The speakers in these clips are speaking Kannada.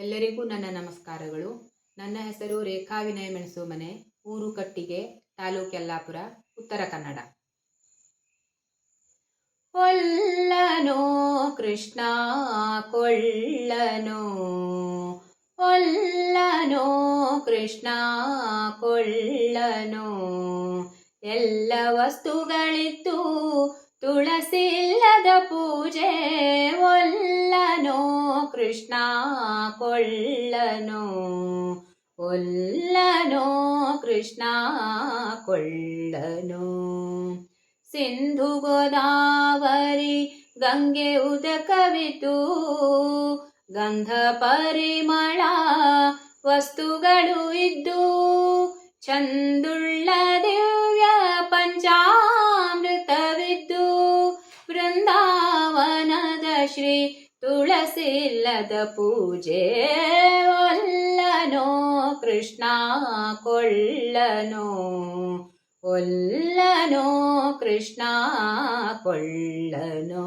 ಎಲ್ಲರಿಗೂ ನನ್ನ ನಮಸ್ಕಾರಗಳು. ನನ್ನ ಹೆಸರು ರೇಖಾ ವಿನಯ ಮೆಣಸು ಮನೆ ಊರು ಕಟ್ಟಿಗೆ ತಾಲೂಕು ಯಲ್ಲಾಪುರ, ಉತ್ತರ ಕನ್ನಡ. ಒಲ್ಲನೋ ಕೃಷ್ಣ, ಕೊಳ್ಳನೋ. ಒಲ್ಲನೋ ಕೃಷ್ಣ, ಕೊಳ್ಳನೋ. ಎಲ್ಲ ವಸ್ತುಗಳಿತ್ತು, ತುಳಸಿಲ್ಲದ ಪೂಜೆ. ಕೃಷ್ಣ ಕೊಳ್ಳನು, ಒಲ್ಲನೋ, ಕೃಷ್ಣ ಕೊಳ್ಳನು. ಸಿಂಧು ಗೋದಾವರಿ ಗಂಗೆ ಉದಕವಿತು, ಗಂಧ ಪರಿಮಳ ವಸ್ತುಗಳು ಇದ್ದು, ಚಂದುಳ್ಳ ದಿವ್ಯ ಪಂಚಾಮೃತವಿದ್ದು, ವೃಂದಾವನದ ಶ್ರೀ ತುಳಸಿಲ್ಲದ ಪೂಜೆ ಒಲ್ಲನೋ, ಕೃಷ್ಣ ಕೊಳ್ಳನೋ ಒಲ್ಲನೋ, ಕೃಷ್ಣ ಕೊಳ್ಳನೋ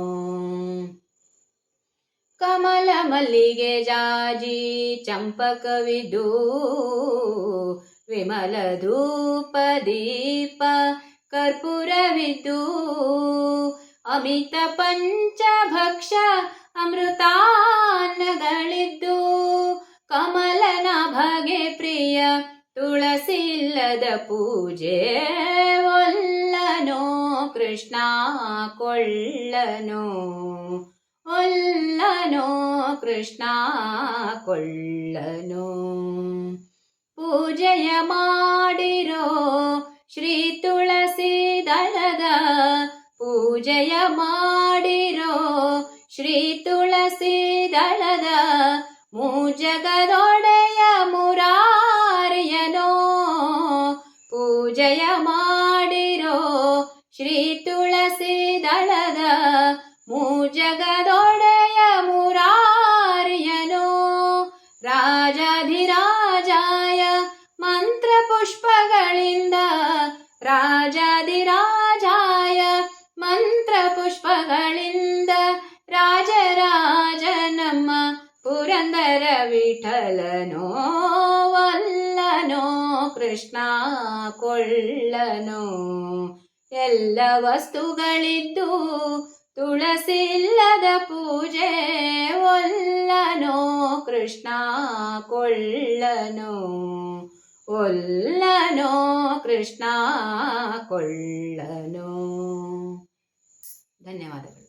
ಕಮಲ ಮಲ್ಲಿಗೆ ಜಾಜಿ ಚಂಪಕವಿದು ವಿಮಲ ಧೂಪ, ದೀಪ ಕರ್ಪೂರವಿದು ಅಮಿತ ಪಂಚಭಕ್ಷ ಅಮೃತಾನ್ನಗಳಿದ್ದು ಕಮಲನ ಭಗೆ ಪ್ರಿಯ ತುಳಸಿಲ್ಲದ ಪೂಜೆ ಒಲ್ಲನೋ, ಕೃಷ್ಣ ಕೊಳ್ಳನೋ ಒಲ್ಲನೋ, ಕೃಷ್ಣ ಕೊಳ್ಳನೋ ಪೂಜೆಯ ಮಾಡಿರೋ ಶ್ರೀ ತುಳಸಿ ದಳದ ಪೂಜೆಯ ಮಾಡಿರೋ ಶ್ರೀ ತುಳಸಿ ದಳದ ಮೂಜಗದೊಡೆಯ ಮುರಾರಿಯನೋ, ಪೂಜೆಯ ಮಾಡಿರೋ ಶ್ರೀ ತುಳಸಿ ದಳದ ಮೂಜಗದೊಡೆಯ ಮುರಾರಿಯನೋ, ರಾಜಾಧಿರಾಜಾಯ ಮಂತ್ರ ಪುಷ್ಪಗಳಿಂದ ರಾಜಾಧಿರಾಜಾಯ ಮಂತ್ರ ಪುಷ್ಪಗಳಿಂದ ಪುರಂದರ ವಿಠಲನೋ, ವಲ್ಲನೋ, ಕೃಷ್ಣ ಕೊಳ್ಳನೋ. ಎಲ್ಲ ವಸ್ತುಗಳಿದ್ದು ತುಳಸಿಲ್ಲದ ಪೂಜೆ ಒಲ್ಲನೋ ಕೃಷ್ಣ ಕೊಳ್ಳನೋ. ಒಲ್ಲನೋ ಕೃಷ್ಣ ಕೊಳ್ಳನೋ. ಧನ್ಯವಾದಗಳು.